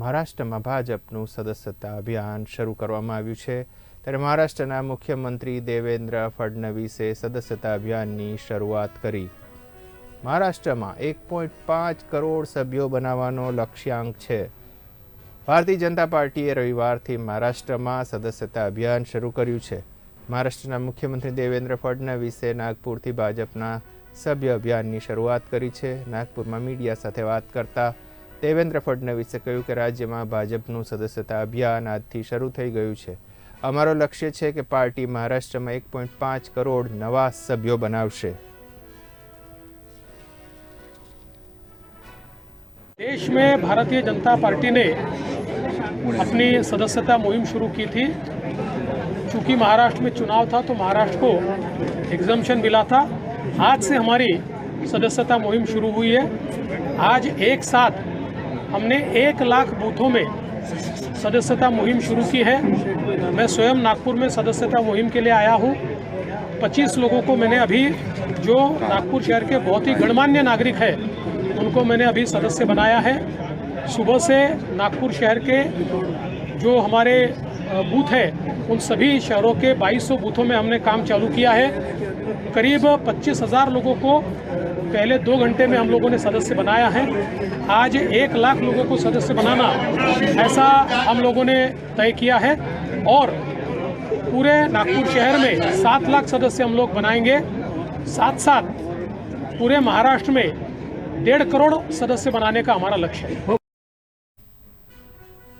મહારાષ્ટ્રમાં ભાજપનું સદસ્યતા અભિયાન શરૂ કરવામાં આવ્યું છે ત્યારે મહારાષ્ટ્રના મુખ્યમંત્રી દેવેન્દ્ર ફડણવીસે સદસ્યતા અભિયાનની શરૂઆત કરી મહારાષ્ટ્રમાં એક પોઈન્ટ પાંચ કરોડ સભ્યો બનાવવાનો લક્ષ્યાંક છે ભારતીય જનતા પાર્ટીએ રવિવારથી મહારાષ્ટ્રમાં સદસ્યતા અભિયાન શરૂ કર્યું છે મહારાષ્ટ્રના મુખ્યમંત્રી દેવેન્દ્ર ફડણવીસે નાગપુરથી ભાજપના સભ્ય અભિયાનની શરૂઆત કરી છે નાગપુરમાં મીડિયા સાથે વાત કરતાં देवेंद्र फडनवीस से कयु के राज्य में भाजप नो सदस्यता अभियान आज थी शुरू થઈ ગયું છે અમારો લક્ષ્ય છે કે પાર્ટી મહારાષ્ટ્રમાં 1.5 કરોડ નવા સભ્યો બનાવશે દેશ મેં ભારતીય જનતા પાર્ટી ને apni સદસ્યતા મોહિમ શુરુ કી થી ચુકી મહારાષ્ટ્ર મેં ચુનાવ થા તો મહારાષ્ટ્ર કો એક્ઝેમ્પશન મિલા થા આજ સે હમારી સદસ્યતા મોહિમ શુરુ હુઈ હે આજ એક સાથ हमने एक लाख बूथों में सदस्यता मुहिम शुरू की है मैं स्वयं नागपुर में सदस्यता मुहिम के लिए आया हूँ 25 लोगों को मैंने अभी जो नागपुर शहर के बहुत ही गणमान्य नागरिक है उनको मैंने अभी सदस्य बनाया है सुबह से नागपुर शहर के जो हमारे बूथ है उन सभी शहरों के 2200 बूथों में हमने काम चालू किया है करीब पच्चीस हज़ार लोगों को पहले दो घंटे में हम लोगों ने सदस्य बनाया है आज एक लाख लोगों को सदस्य बनाना ऐसा हम लोगों ने तय किया है और पूरे नागपुर शहर में सात लाख सदस्य हम लोग बनाएंगे साथ साथ पूरे महाराष्ट्र में डेढ़ करोड़ सदस्य बनाने का हमारा लक्ष्य है